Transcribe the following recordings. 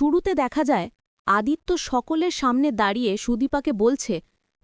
শুরুতে দেখা যায়, আদিত্য সকলের সামনে দাঁড়িয়ে সুদীপাকে বলছে,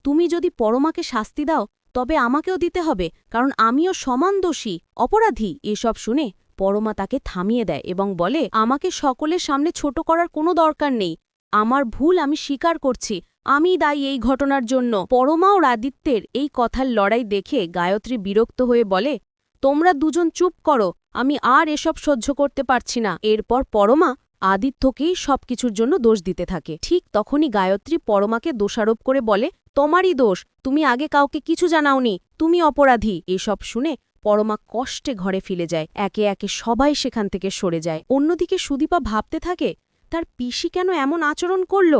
তুমি যদি পরমাকে শাস্তি দাও, তবে আমাকেও দিতে হবে, কারণ আমিও সমান দোষী, অপরাধী। এসব শুনে পরমা তাকে থামিয়ে দেয় এবং বলে, আমাকে সকলের সামনে ছোট করার কোনো দরকার নেই। আমার ভুল আমি স্বীকার করছি আমি দায়ী এই ঘটনার জন্য। পরমা ও আদিত্যের এই কথার লড়াই দেখে গায়ত্রী বিরক্ত হয়ে বলে, তোমরা দুজন চুপ করো, আমি আর এসব সহ্য করতে পারছি না। এরপর পরমা আদিত্যকেই সবকিছুর জন্য দোষ দিতে থাকে। ঠিক তখনই গায়ত্রী পরমাকে দোষারোপ করে বলে, তোমারই দোষ, তুমি আগে কাউকে কিছু জানাওনি, তুমি অপরাধী। এসব শুনে পরমা কষ্টে ঘরে ফিরে যায়। একে একে সবাই সেখান থেকে সরে যায়। অন্যদিকে সুদীপা ভাবতে থাকে, তার পিসি কেন এমন আচরণ করল?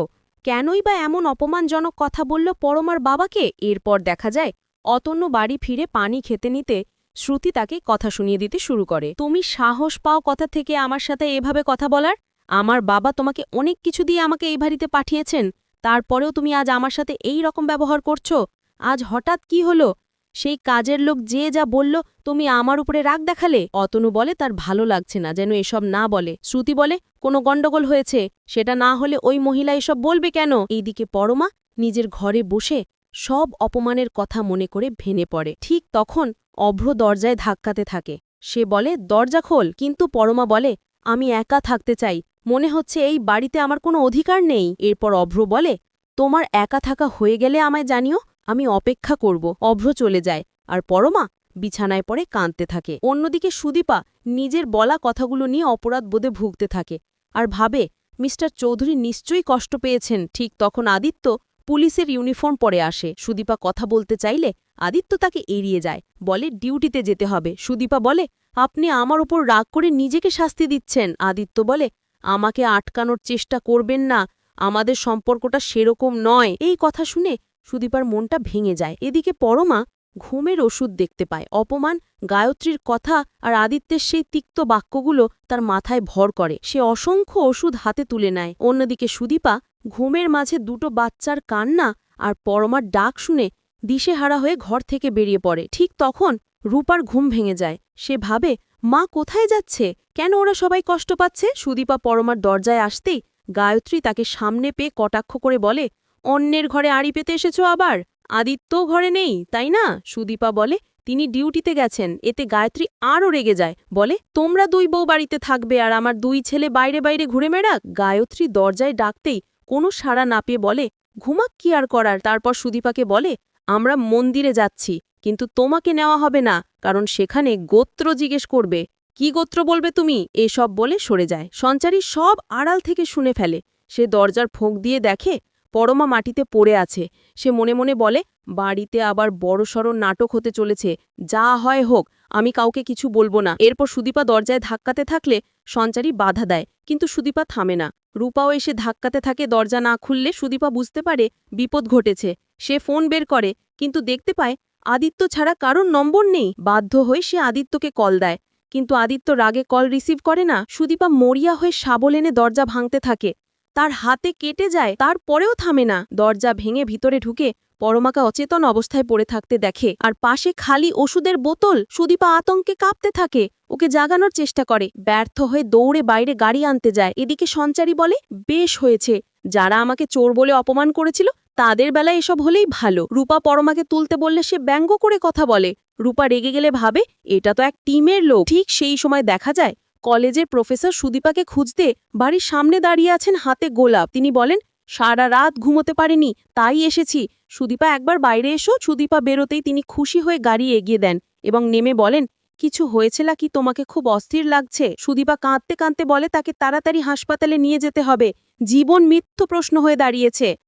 কেনই বা এমন অপমানজনক কথা বলল পরমার বাবাকে? এরপর দেখা যায়, অতন্য বাড়ি ফিরে পানি খেতে নিতে শ্রুতি তাকে কথা শুনিয়ে দিতে শুরু করে। তুমি সাহস পাও কথা থেকে আমার সাথে এভাবে কথা বলার? আমার বাবা তোমাকে অনেক কিছু দিয়ে আমাকে এই বাড়িতে পাঠিয়েছেন। তারপরেও তুমি আজ আমার সাথে এই রকম ব্যবহার করছ। আজ হঠাৎ কি হলো? সেই কাজের লোক যে যা বলল, তুমি আমার উপরে রাগ দেখালে? অতনু বলে, তার ভালো লাগছে না যেন এসব না বলে। শ্রুতি বলে, কোনো গণ্ডগোল হয়েছে। সেটা না হলে ওই মহিলা এসব বলবে কেন? এইদিকে পরমা নিজের ঘরে বসে সব অপমানের কথা মনে করে ভেনে পড়ে। ঠিক তখন অভ্র দরজায় ধাক্কাতে থাকে। সে বলে, দরজা খোল। কিন্তু পরমা বলে, আমি একা থাকতে চাই। মনে হচ্ছে এই বাড়িতে আমার কোনো অধিকার নেই। এরপর অভ্র বলে, তোমার একা থাকা হয়ে গেলে আমায় জানিও, আমি অপেক্ষা করব। অভ্র চলে যায়। আর পরমা বিছানায় পড়ে কাঁদতে থাকে। অন্যদিকে সুদীপা নিজের বলা কথাগুলো নিয়ে অপরাধ বোধে ভুগতে থাকে। আর ভাবে, মিস্টার চৌধুরী নিশ্চয়ই কষ্ট পেয়েছেন। ঠিক তখন আদিত্য পুলিশের ইউনিফর্ম পরে আসে। সুদীপা কথা বলতে চাইলে আদিত্য তাকে এড়িয়ে যায়। বলে, ডিউটিতে যেতে হবে। সুদীপা বলে, আপনি আমার ওপর রাগ করে নিজেকে শাস্তি দিচ্ছেন। আদিত্য বলে আমাকে আটকানোর চেষ্টা করবেন না, আমাদের সম্পর্কটা সেরকম নয়। এই কথা শুনে সুদীপার মনটা ভেঙে যায়। এদিকে পরমা ঘুমের ওষুধ দেখতে পায়। অপমান, গায়ত্রীর কথা আর আদিত্যের সেই তিক্ত বাক্যগুলো তার মাথায় ভর করে। সে অসংখ্য ওষুধ হাতে তুলে নেয়। অন্যদিকে সুদীপা ঘুমের মাঝে দুটো বাচ্চার কান্না আর পরমার ডাক শুনে দিশেহারা হয়ে ঘর থেকে বেরিয়ে পড়ে। ঠিক তখন রূপার ঘুম ভেঙে যায়। সে ভাবে, মা কোথায় যাচ্ছে? কেন ওরা সবাই কষ্ট পাচ্ছে? সুদীপা পরমার দরজায় আসতেই গায়ত্রী তাকে সামনে পেয়ে কটাক্ষ করে বলে, অন্যের ঘরে আড়ি পেতে এসেছ আবার? আদিত্যও ঘরে নেই, তাই না? সুদীপা বলে, তিনি ডিউটিতে গেছেন, এতে গায়ত্রী আরও রেগে যায়। বলে, তোমরা দুই বউ বাড়িতে থাকবে আর আমার দুই ছেলে বাইরে বাইরে ঘুরে মেড়াক গায়ত্রী দরজায় ডাকতেই কোনো সাড়া না পেয়ে বলে, ঘুমাক কি আর করার? তারপর সুদীপাকে বলে, আমরা মন্দিরে যাচ্ছি। কিন্তু তোমাকে নেওয়া হবে না, কারণ সেখানে গোত্র জিজ্ঞেস করবে, কি গোত্র বলবে তুমি? এসব বলে সরে যায়। সঞ্চারী সব আড়াল থেকে শুনে ফেলে। সে দরজার ফোঁক দিয়ে দেখে পরমা মাটিতে পড়ে আছে। সে মনে মনে বলে, বাড়িতে আবার বড়সড় নাটক হতে চলেছে। যা হয় হোক, আমি কাউকে কিছু বলব না। এরপর সুদীপা দরজায় ধাক্কাতে থাকলে সঞ্চারী বাধা দেয়, কিন্তু সুদীপা থামে না। রূপাও এসে ধাক্কাতে থাকে দরজা না খুললে সুদীপা বুঝতে পারে বিপদ ঘটেছে। সে ফোন বের করে, কিন্তু দেখতে পায় আদিত্য ছাড়া কারোর নম্বর নেই। বাধ্য হয়ে সে আদিত্যকে কল দেয়। কিন্তু আদিত্য রাগে কল রিসিভ করে না। সুদীপা মরিয়া হয়ে শাবল এনে দরজা ভাঙতে থাকে। তার হাতে কেটে যায়, তারপরেও থামে না। দরজা ভেঙে ভিতরে ঢুকে পরমাকা অচেতন অবস্থায় পড়ে থাকতে দেখে। আর পাশে খালি ওষুধের বোতল। সুদীপা আতঙ্কে কাঁপতে থাকে। ওকে জাগানোর চেষ্টা করে। ব্যর্থ হয়ে দৌড়ে বাইরে গাড়ি আনতে যায়। এদিকে সঞ্চারী বলে, বেশ হয়েছে। যারা আমাকে চোর বলে অপমান করেছিল তাদের বেলায় এসব হলেই ভালো। রূপা পরমাকে তুলতে বললে সে ব্যঙ্গ করে কথা বলে। রূপা রেগে গেলে ভাবে, এটা তো এক টিমের লোক। ঠিক সেই সময় দেখা যায়, কলেজের প্রফেসর সুদীপাকে খুঁজতে বাড়ির সামনে দাঁড়িয়ে আছেন হাতে গোলাপ। তিনি বলেন, সারা রাত ঘুমোতে পারেনি, তাই এসেছি। সুদীপা একবার বাইরে এসো, সুদীপা বেরোতেই তিনি খুশি হয়ে গাড়ি এগিয়ে দেন এবং নেমে বলেন, কিছু হয়েছিল কি তোমাকে খুব অস্থির লাগছে সুদীপা কাঁদতে কাঁদতে বলে, তাকে তাড়াতাড়ি হাসপাতালে নিয়ে যেতে হবে। জীবন মিথ্য প্রশ্ন হয়ে দাঁড়িয়েছে।